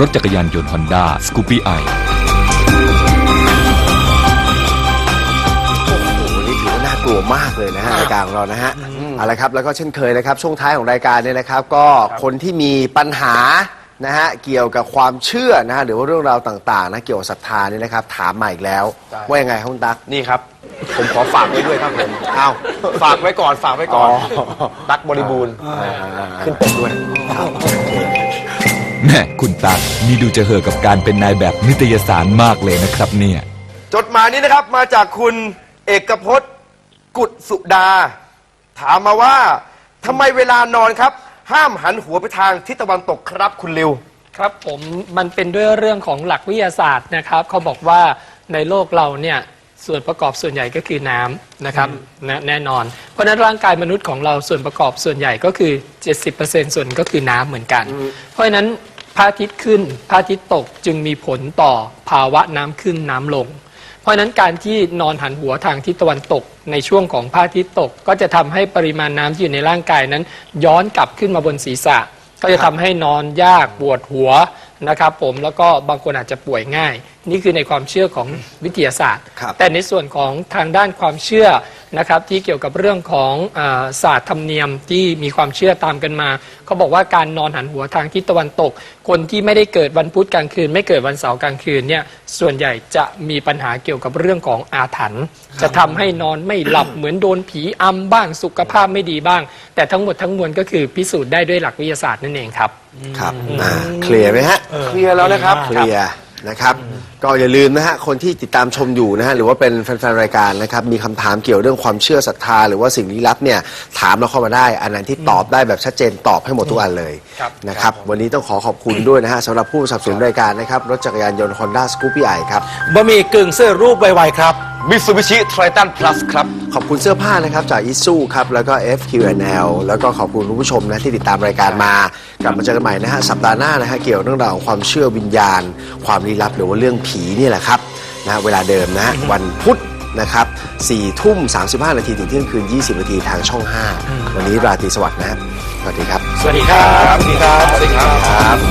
รถจักรยานยนต์ฮอนด้าสกูปี้ไอโอ้โหนี่ถือว่าน่ากลัวมากเลยนะฮะรายการของเรานะฮะเอาละครับแล้วก็เช่นเคยนะครับ ช่วงท้ายของรายการเนี่ยนะครับ ก็คนที่มีปัญหานะฮะเกี่ยวกับความเชื่อนะฮะหรือว่าเรื่องราวต่างๆนะเกี่ยวกับศรัทธานี่นะครับ ถามมาอีกแล้ว ว่ายังไงครับคุณตั๊ก นี่ครับ ผมขอฝากไว้ด้วยครับผมอ้าวฝากไว้ก่อนฝากไว้ก่อนอ๋อ ตักบริบูรณ์ ขึ้นปกด้วย แม่คุณตั๊กนี่ดูจะเห่อะกับการเป็นนายแบบนิตยสารมากเลยนะครับเนี่ย จดหมายนี้นะครับมาจากคุณเอกพจน์ กุศสุดา ถามมาว่าทำไมเวลานอนครับ ห้ามหันหัวไปทางทิศตะวันตกครับคุณลิว ครับผมมันเป็นด้วยเรื่องของหลักวิทยาศาสตร์นะครับเขาบอกว่าในโลกเราเนี่ยส่วนประกอบส่วนใหญ่ก็คือน้ำนะครับนะแน่นอน เพราะฉะนั้นร่างกายมนุษย์ของเราส่วนประกอบส่วนใหญ่ก็คือ 70%ส่วนก็คือน้ำเหมือนกัน เพราะฉะนั้น พระอาทิตย์ขึ้นพระอาทิตย์ตกจึงมีผลต่อภาวะน้ำขึ้นน้ำลง เพราะฉะนั้นการที่นอนหันหัวทางทิศตะวันตกในช่วงของพระอาทิตย์ตก ก็จะทำให้ปริมาณน้ำที่อยู่ในร่างกายนั้น ย้อนกลับขึ้นมาบนศีรษะ ก็จะทำให้นอนยากปวดหัวนะครับผมแล้วก็บางคนอาจจะป่วยง่าย นี่คือในความเชื่อของวิทยาศาสตร์ ครับ แต่ในส่วนของทางด้านความเชื่อนะครับที่เกี่ยวกับเรื่องของอาศาสตร์ธรรมเนียมที่มีความเชื่อตามกันมาเขาบอกว่าการนอนหันหัวทางทิศตะวันตก คนที่ไม่ได้เกิดวันพุธกลางคืน ไม่เกิดวันเสาร์กลางคืนเนี่ยส่วนใหญ่จะมีปัญหาเกี่ยวกับเรื่องของอาถรรพ์จะทำให้นอนไม่หลับ เหมือนโดนผีอำบ้างสุขภาพไม่ดีบ้าง แต่ทั้งหมดทั้งมวลก็คือพิสูจน์ได้ด้วยหลักวิทยาศาสตร์นั่นเองครับ ครับอ่าเคลียร์ไหมฮะ เคลียร์แล้วนะครับ เคลียร์ นะครับ ก็อย่าลืมนะฮะคนที่ติดตามชมอยู่นะฮะหรือว่าเป็นแฟนๆรายการนะครับมีคำถามเกี่ยวเรื่องความเชื่อศรัทธา หรือว่าสิ่งลี้ลับเนี่ยถามเราเข้ามาได้ อันไหนที่ตอบได้แบบชัดเจนตอบให้หมดทุกอันเลยครับนะครับวันนี้ต้องขอขอบคุณด้วยนะฮะสำหรับผู้สนับสนุนรายการนะครับรถจักรยานยนต์ Honda Scoopy i ครับบะหมี่กึ่งเสื้อรูปไวๆครับ มิซูบิชิไททันพลัสครับ ขอบคุณเสื้อผ้านะครับจากอิซูครับ แล้วก็ FQNL แล้วก็ขอบคุณคุณผู้ชมนะที่ติดตามรายการมา กลับมาเจอกันใหม่นะฮะ สัปดาห์หน้านะฮะ เกี่ยวเรื่องราวของความเชื่อวิญญาณ ความลี้ลับหรือว่าเรื่องผีนี่แหละครับนะฮะเวลาเดิมนะฮะวันพุธนะครับ4ทุ่ม 35 นาทีถึงเที่ยงคืน 20 นาทีทางช่อง 5 วันนี้ราตรีสวัสดิ์นะฮะสวัสดีครับ สวัสดีครับ สวัสดีครับ สวัสดีครับ